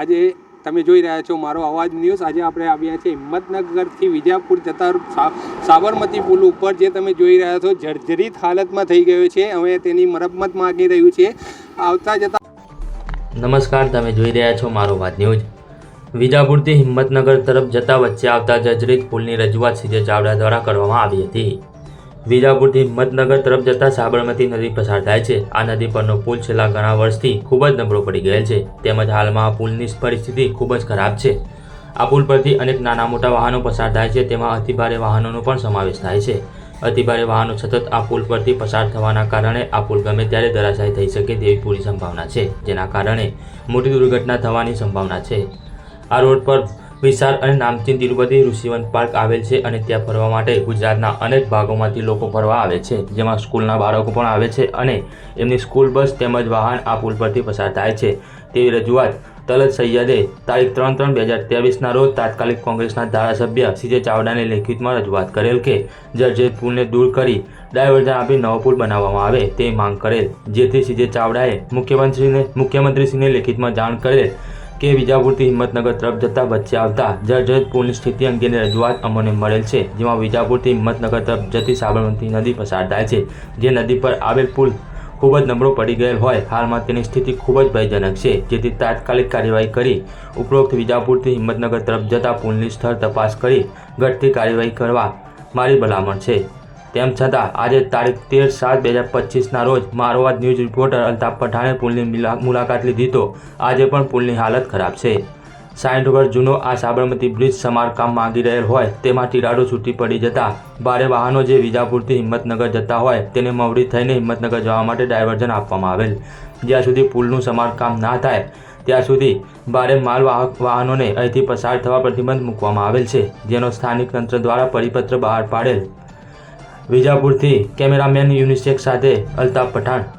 આજે તમે જોઈ રહ્યા છો મારો અવાજ ન્યૂઝ આજે આપણે આવ્યા છીએ હિંમતનગરથી વિજાપુર જતા સાબરમતી પુલ ઉપર, જે તમે જોઈ રહ્યા છો જર્જરિત હાલતમાં થઈ ગયો છે. હવે તેની મરમ્મત માગી રહ્યું છે. આવતા જતા નમસ્કાર, તમે જોઈ રહ્યા છો મારો વાત ન્યૂઝ. વિજાપુરથી હિંમતનગર તરફ જતા વચ્ચે આવતા જર્જરિત પુલની રજૂઆત સીજે ચાવડા દ્વારા કરવામાં આવી હતી. વિજાપુરથી મતનગર તરફ જતા સાબરમતી નદી પસાર થાય છે. આ નદી પરનો પુલ છેલ્લા ઘણા વર્ષથી ખૂબ જ નબળો પડી ગયેલ છે. તેમજ હાલમાં આ પુલની પરિસ્થિતિ ખૂબ જ ખરાબ છે. આ પુલ પરથી અનેક નાના મોટા વાહનો પસાર થાય છે. તેમાં અતિભારે વાહનોનો પણ સમાવેશ થાય છે. અતિભારે વાહનો સતત આ પુલ પરથી પસાર થવાના કારણે આ પુલ ગમે ત્યારે ધરાશાયી થઈ શકે તેવી પૂરી સંભાવના છે, જેના કારણે મોટી દુર્ઘટના થવાની સંભાવના છે. આ રોડ પર વિશાળ અને નામચીન તિરુપતિ ઋષિવન પાર્ક આવેલ છે અને ત્યાં ફરવા માટે ગુજરાતના અનેક ભાગોમાંથી લોકો ફરવા આવે છે. જેમાં સ્કૂલના બાળકો પણ આવે છે અને એમની સ્કૂલ બસ તેમજ વાહન આ પુલ પરથી પસાર થાય છે. તેવી રજૂઆત તલત સૈયદે તારીખ ત્રણ ત્રણ બે હજાર ત્રેવીસના રોજ તાત્કાલિક કોંગ્રેસના ધારાસભ્ય સીજે ચાવડાને લેખિતમાં રજૂઆત કરેલ કે જર્જરિત પુલને દૂર કરી ડાયવર્ઝન આપી નવો પુલ બનાવવામાં આવે તે માંગ કરેલ. જેથી સીજે ચાવડાએ મુખ્યમંત્રીને મુખ્યમંત્રીશ્રીને લેખિતમાં જાણ કરેલ કે વિજાપુરથી હિંમતનગર તરફ જતા વચ્ચે આવતા જર્જરિત પુલની સ્થિતિ અંગેની રજૂઆત અમને મળેલ છે, જેમાં વિજાપુરથી હિંમતનગર તરફ જતી સાબરમતી નદી પસાર થાય છે, જે નદી પર આવેલ પુલ ખૂબ જ નબળો પડી ગયેલ હોય. હાલમાં તેની સ્થિતિ ખૂબ જ ભયજનક છે. જેથી તાત્કાલિક કાર્યવાહી કરી ઉપરોક્ત વિજાપુરથી હિંમતનગર તરફ જતા પુલની સ્થળ તપાસ કરી ઘટતી કાર્યવાહી કરવા મારી ભલામણ છે. તેમ છતાં, આજે તારીખ તેર સાત બે હજાર પચીસના રોજ મારવાડ ન્યૂઝ રિપોર્ટર અલ્તાફ પઠાણે પુલની મિલા- મુલાકાત લીધી તો આજે પણ પુલની હાલત ખરાબ છે. સાઠ વર્ષ જૂનો આ સાબરમતી બ્રિજ સમારકામ માંગી રહેલ હોય, તેમાં તિરાડો છૂટી પડી જતા ભારે વાહનો જે વિજાપુરથી હિંમતનગર જતા હોય, તેને મવડી થઈને હિંમતનગર જવા માટે ડાયવર્ઝન આપવામાં આવેલ. જ્યાં સુધી પુલનું સમારકામ ના થાય, ત્યાં સુધી ભારે માલ વાહક વાહનોને અહીંથી પસાર થવા પ્રતિબંધ મૂકવામાં આવેલ છે, જેનો સ્થાનિક તંત્ર દ્વારા પરિપત્ર બહાર પાડેલ. વિજાપુરથી કેમેરામેન યુનિસેક સાથે અલ્તાફ પઠાણ